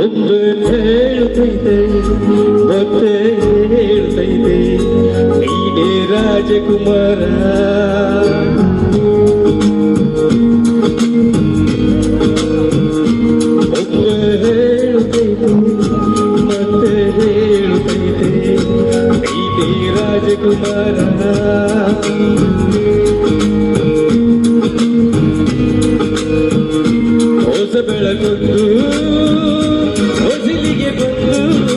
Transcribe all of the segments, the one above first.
ಒಬ್ಬ ಹೇಳುತ್ತೈತೆ ಮತ್ತೆ ಹೇಳ್ತೈತೆ ನೀನೇ ರಾಜಕುಮಾರ ಬೆಳಗೊಂದು ಹೊಸಿಲಿಗೆ ಬಂದು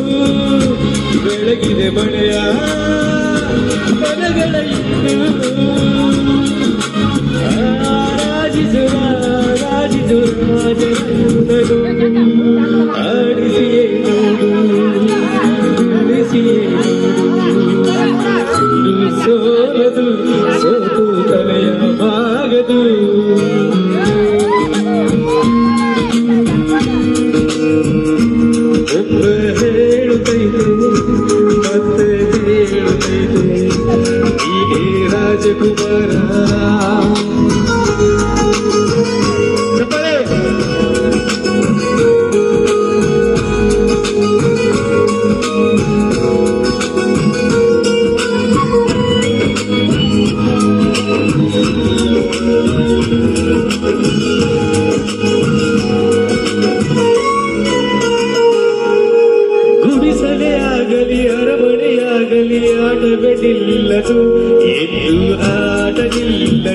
ಬೆಳಗಿದೆ ಮಳೆಯ ಮನಗಳ ಇಂದು ರಾಜಿಸು ರಾಜಿಸು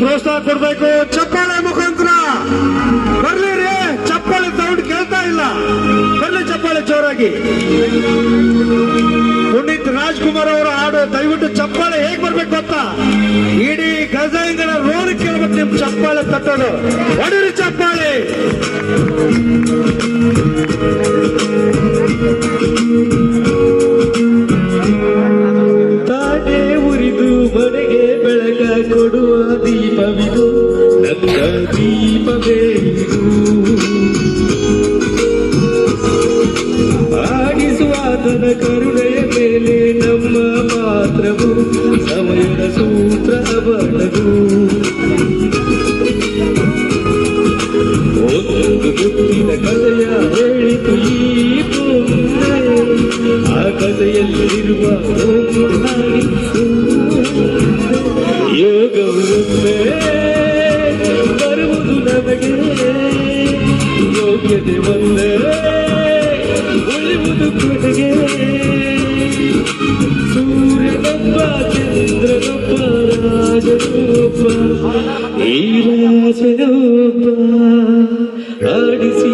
ಪ್ರೋತ್ಸಾಹ ಕೊಡ್ಬೇಕು. ಚಪ್ಪಾಳೆ ಮುಖಾಂತರ. ಬರ್ಲಿ ರೀ, ಚಪ್ಪಾಳೆ ಸೌಂಡ್ ಕೇಳ್ತಾ ಇಲ್ಲ. ಬರ್ಲಿ ಚಪ್ಪಾಳೆ ಜೋರಾಗಿ. ಪುನೀತ್ ರಾಜ್ಕುಮಾರ್ ಅವರು ಹಾಡು ದಯವಿಟ್ಟು ಚಪ್ಪಾಳೆ ಹೇಗ್ ಬರ್ಬೇಕು ಗೊತ್ತಾ ಇಡೀ ಗಜಾಂಗಣ ರೋಡ್ ಕೇಳ್ಬೇಕು ನಿಮ್ ಚಪ್ಪಾಳೆ ತಟ್ಟೋದು. ಹೊಡಿರಿ ಚಪ್ಪಾಳೆ. ಕೊಡುವ ದೀಪವಿದು ನನ್ನ ದೀಪವೇ ಇದು. ಆತನ ಕರುಣೆಯ ಮೇಲೆ ನಮ್ಮ ಪಾತ್ರವು, ಸಮಯದ ಸೂತ್ರ ಬಡದು ಒಂದು ಕಥೆಯ ಹೇಳಿತು ಆ ಕಥೆಯಲ್ಲಿರುವ ಒಮ್ಮೆ ಬರುವುದು ನಮಗೆ. ಯೋಗ್ಯತೆ ಒಂದೇ ಉಳಿವುದು ಕೊಡುಗೆ ಸೂರ್ಯನೊಬ್ಬ ಚಂದ್ರನೊಬ್ಬ ರಾಜನೊಬ್ಬ ಈ ರಾಜನೊಬ್ಬ ಆಡಿಸಿ